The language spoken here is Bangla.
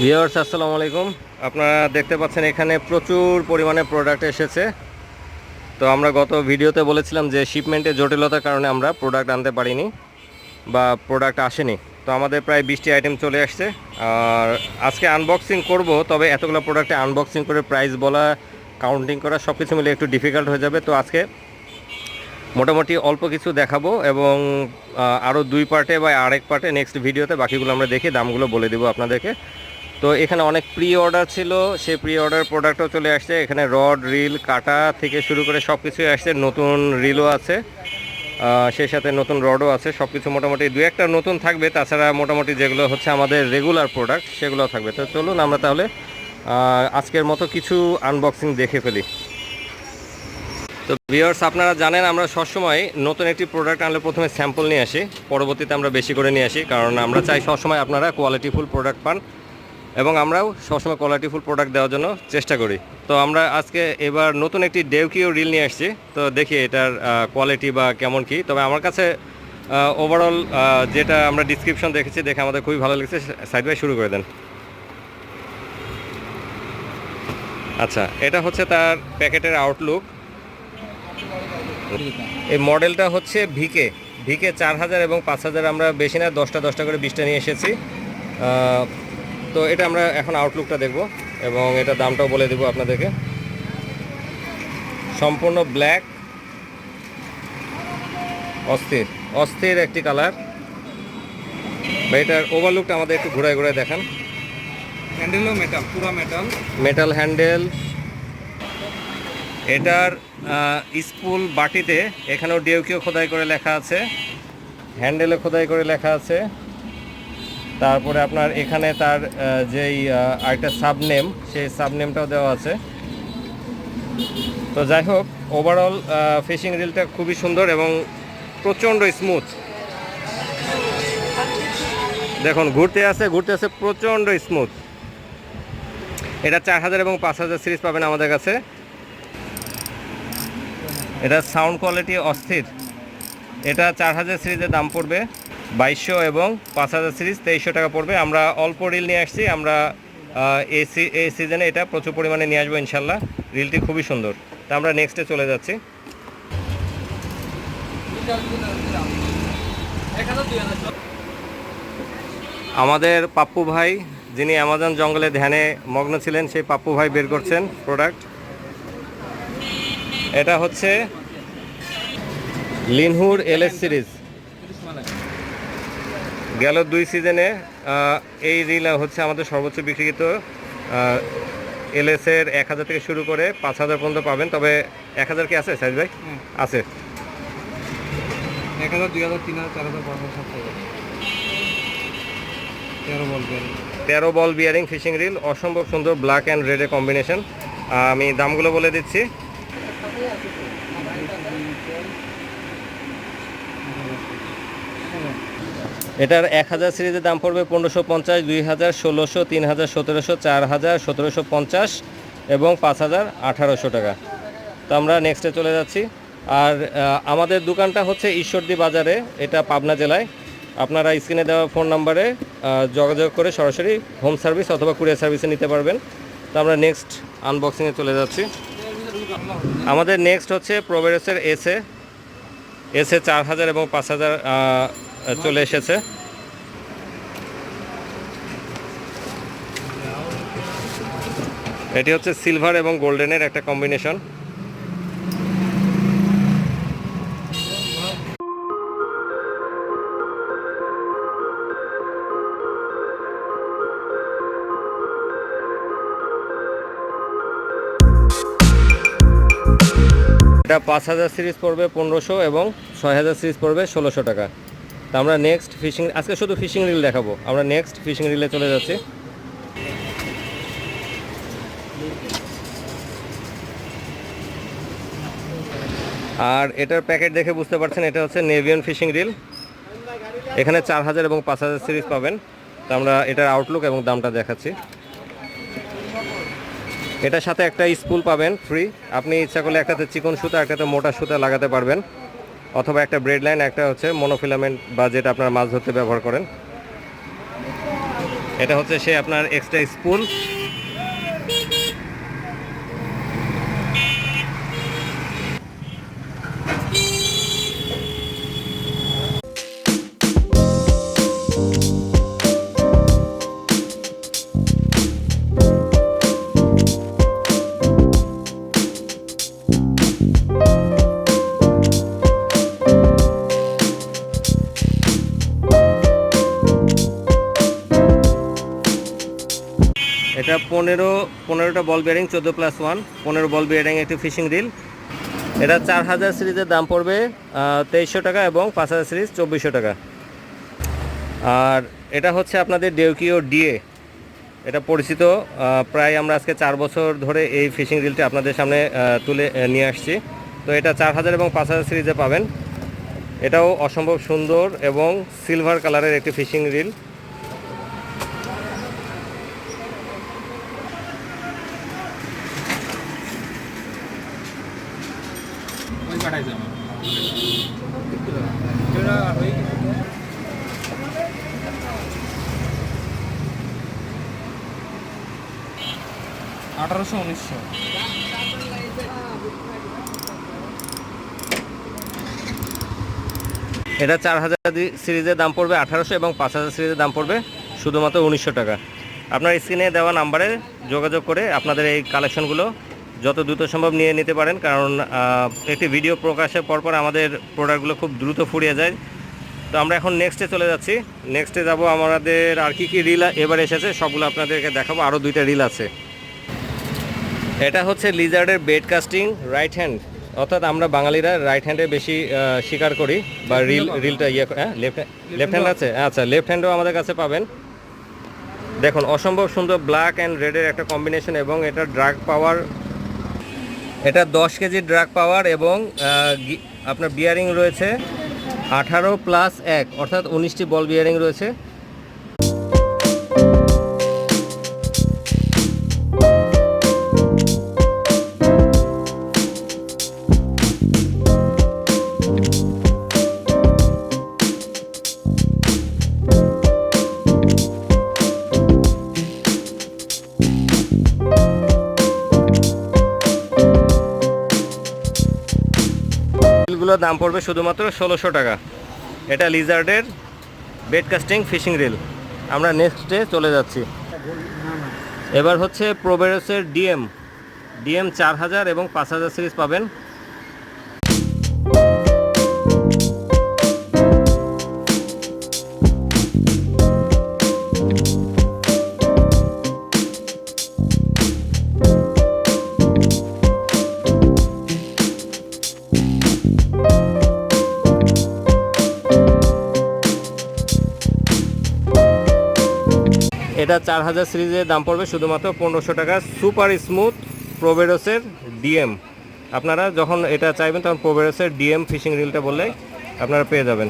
ভিওর্স আসসালামু আলাইকুম। আপনারা দেখতে পাচ্ছেন এখানে প্রচুর পরিমাণে প্রোডাক্ট এসেছে। তো আমরা গত ভিডিওতে বলেছিলাম যে শিপমেন্টের জটিলতার কারণে আমরা প্রোডাক্ট আনতে পারিনি বা প্রোডাক্ট আসেনি। তো আমাদের প্রায় বিশটি আইটেম চলে আসছে। আর আজকে আনবক্সিং করব, তবে এতগুলো প্রোডাক্টে আনবক্সিং করে প্রাইস বলা কাউন্টিং করা সব কিছু মিলে একটু ডিফিকাল্ট হয়ে যাবে। তো আজকে মোটামুটি অল্প কিছু দেখাবো এবং আরও দুই পার্টে বা আরেক পার্টে নেক্সট ভিডিওতে বাকিগুলো আমরা দেখে দামগুলো বলে দেবো আপনাদেরকে। তো এখানে অনেক প্রি অর্ডার ছিল, সেই প্রি অর্ডার প্রোডাক্টও চলে আসছে। এখানে রড রিল কাটা থেকে শুরু করে সব কিছুই আসছে, নতুন রিলও আছে সেই সাথে নতুন রডও আছে সব কিছু মোটামুটি দু একটা নতুন থাকবে। তাছাড়া মোটামুটি যেগুলো হচ্ছে আমাদের রেগুলার প্রোডাক্ট সেগুলো থাকবে। তো চলুন আমরা তাহলে আজকের মতো কিছু আনবক্সিং দেখে ফেলি। তো ভিউয়ার্স আপনারা জানেন আমরা সবসময় নতুন একটি প্রোডাক্ট আনলে প্রথমে স্যাম্পল নিয়ে আসি, পরবর্তীতে আমরা বেশি করে নিয়ে আসি, কারণ আমরা চাই সবসময় আপনারা কোয়ালিটিফুল প্রোডাক্ট পান। এবং আমরাও সবসময় কোয়ালিটিফুল প্রোডাক্ট দেওয়ার জন্য চেষ্টা করি। তো আমরা আজকে এবার নতুন একটি ডেউকিও রিল নিয়ে আসছি। তো দেখি এটার কোয়ালিটি বা কেমন কি। তবে আমার কাছে ওভারঅল যেটা আমরা ডিসক্রিপশন দেখেছি, দেখে আমাদের খুবই ভালো লেগেছে। সাইড বাই শুরু করে দেন। আচ্ছা এটা হচ্ছে তার প্যাকেটের আউটলুক এই মডেলটা হচ্ছে ভিকে ভিকে চার হাজার এবং পাঁচ হাজার, আমরা বেশি না, দশটা দশটা করে, বিশটা নিয়ে এসেছি। তো এটা আমরা এখন আউটলুকটা দেখব এবং এটা দামটাও বলে দেবো আপনাদেরকে। সম্পূর্ণ ব্ল্যাক অস্থির অস্থির একটি কালার বা এটার ওভারলুকটা আমাদের একটু ঘুরায় ঘুরায় দেখান। হ্যান্ডেলও মেটাল পুরো মেটাল মেটাল হ্যান্ডেল এটার স্পুল বাটিতে এখানেও ডিউকিও খোদাই করে লেখা আছে। হ্যান্ডেলে খোদাই করে লেখা আছে। তারপরে আপনার এখানে তার যেই আরেকটা সাবনেম, সেই সাবনেমটাও দেওয়া আছে। তো যাই হোক ওভারঅল ফিশিং রিলটা খুবই সুন্দর এবং প্রচণ্ড স্মুথ দেখুন, ঘুরতে আছে ঘুরতে আছে প্রচণ্ড স্মুথ এটা চার হাজার এবং পাঁচ হাজার সিরিজ পাবেন আমাদের কাছে। এটা সাউন্ড কোয়ালিটি অস্থির। এটা চার হাজার সিরিজের দাম পড়বে বাইশশো এবং পাঁচ হাজার সিরিজ তেইশশো টাকা পড়বে। আমরা অল্প রিল নিয়ে আসছি, আমরা এই এই সিজনে এটা প্রচুর পরিমাণে নিয়ে আসব ইনশাল্লাহ। রিলটি খুবই সুন্দর। তা আমরা নেক্সটে চলে যাচ্ছি। আমাদের পাপ্পু ভাই, যিনি অ্যামাজন জঙ্গলে ধ্যানে মগ্ন ছিলেন, সেই পাপ্পু ভাই বের করছেন প্রোডাক্ট এটা হচ্ছে লিনহুর এলএস সিরিজ। গেল দুই সিজনে এই রিল হচ্ছে আমাদের সর্বোচ্চ বিক্রিত এলএস এর এক হাজার থেকে শুরু করে পাঁচ হাজার পর্যন্ত পাবেন। তবে এক হাজার কি আছে সাইজ ভাই? আছে। এক হাজার দুই হাজার তিন হাজার চার হাজার পাঁচ হাজার সাত হাজার। তেরো বল বিয়ারিং ফিশিং রিল অসম্ভব সুন্দর ব্ল্যাক অ্যান্ড রেডের কম্বিনেশন আমি দামগুলো বলে দিচ্ছি। এটার এক হাজার সিরিজের দাম পড়বে পনেরোশো পঞ্চাশ, দুই হাজার ষোলোশো, তিন হাজার সতেরোশো, চার হাজার সতেরোশো পঞ্চাশ এবং পাঁচ হাজার আঠারোশো টাকা। তো আমরা নেক্সটে চলে যাচ্ছি। আর আমাদের দোকানটা হচ্ছে ঈশ্বরদী বাজারে, এটা পাবনা জেলায়। আপনারা স্ক্রিনে দেওয়া ফোন নাম্বারে যোগাযোগ করে সরাসরি হোম সার্ভিস অথবা কুরিয়ার সার্ভিসে নিতে পারবেন। তো আমরা নেক্সট আনবক্সিংয়ে চলে যাচ্ছি। আমাদের নেক্সট হচ্ছে প্রোভেরসের এসে এসে চার হাজার এবং পাঁচ হাজার চলে এসেছে। এটি হচ্ছে সিলভার এবং গোল্ডেনের একটা কম্বিনেশন। এটা পাঁচ হাজার সিরিজ পড়বে পনেরোশো এবং ছয় হাজার সিরিজ পড়বে ষোলোশো টাকা। আমরা নেক্সট ফিশিং আজকে শুধু ফিশিং রিল দেখাবো। আমরা নেক্সট ফিশিং রিলে চলে যাচ্ছি। আর এটার প্যাকেট দেখে বুঝতে পারছেন, এটা হচ্ছে নেভিয়ন ফিশিং রিল এখানে চার হাজার এবং পাঁচ হাজার সিরিজ পাবেন। তা আমরা এটার আউটলুক এবং দামটা দেখাচ্ছি। এটার সাথে একটা স্পুল পাবেন ফ্রি আপনি ইচ্ছা করলে একটাতে চিকন সুতা, একটাতে মোটা সুতা লাগাতে পারবেন। অথবা একটা ব্রেড লাইন, একটা হচ্ছে মনোফিলামেন্ট বা যেটা আপনার মাছ ধরতে ব্যবহার করেন। এটা হচ্ছে সে আপনার এক্সট্রা স্পুল পনেরো, পনেরোটা বল বিয়ারিং চোদ্দ প্লাস ওয়ান পনেরো বল বিয়ারিং একটি ফিশিং রিল এটা চার হাজার সিরিজের দাম পড়বে তেইশশো টাকা এবং পাঁচ হাজার সিরিজ চব্বিশশো টাকা। আর এটা হচ্ছে আপনাদের ডেউকিও ডিএ এটা পরিচিত প্রায় আমরা আজকে চার বছর ধরে এই ফিশিং রিলটি আপনাদের সামনে তুলে নিয়ে আসছি। তো এটা চার হাজার এবং পাঁচ হাজার সিরিজে পাবেন। এটাও অসম্ভব সুন্দর এবং সিলভার কালারের একটি ফিশিং রিল এটা চার হাজার সিরিজের দাম পড়বে আঠারোশো এবং পাঁচ হাজার সিরিজের দাম পড়বে শুধুমাত্র উনিশশো টাকা। আপনার স্ক্রিনে দেওয়া নাম্বারে যোগাযোগ করে আপনাদের এই কালেকশনগুলো যত দ্রুত সম্ভব নিয়ে নিতে পারেন কারণ একটি ভিডিও প্রকাশের পরপর আমাদের প্রোডাক্টগুলো খুব দ্রুত ফুরিয়ে যায়। তো আমরা এখন নেক্সটে চলে যাচ্ছি। নেক্সটে যাব আমাদের আর কি কি রিল এবার এসেছে সবগুলো আপনাদেরকে দেখাবো। আরও দুইটা রিল আছে। এটা হচ্ছে লিজার্ডের বেড কাস্টিং রাইট হ্যান্ড অর্থাৎ আমরা বাঙালিরা রাইট হ্যান্ডে বেশি শিকার করি বা রিল রিলটা ইয়ে হ্যাঁ লেফট লেফট হ্যান্ড আছে? আচ্ছা লেফট হ্যান্ডও আমাদের কাছে পাবেন। দেখুন অসম্ভব সুন্দর ব্ল্যাক অ্যান্ড রেডের একটা কম্বিনেশন এবং এটা ড্রাগ পাওয়ার এটা দশ কেজি ড্রাগ পাওয়ার এবং আপনার বিয়ারিং রয়েছে আঠারো প্লাস এক, অর্থাৎ উনিশটি বল বিয়ারিং রয়েছে। রিলগুলোর দাম পড়বে শুধুমাত্র ষোলোশো টাকা। এটা লিজার্ডের বেড কাস্টিং ফিশিং রিল আমরা নেক্সটে চলে যাচ্ছি। এবার হচ্ছে প্রোবেরসের ডিএম ডিএম চার হাজার এবং পাঁচ হাজার সিরিজ পাবেন। এটা চার হাজার সিরিজের দাম পড়বে শুধুমাত্র পনেরোশো টাকা সুপার স্মুথ প্রোভেরোসের ডিএম। আপনারা যখন এটা চাইবেন তখন প্রোভেরোসের ডিএম ফিশিং রিলটা বললে আপনারা পেয়ে যাবেন।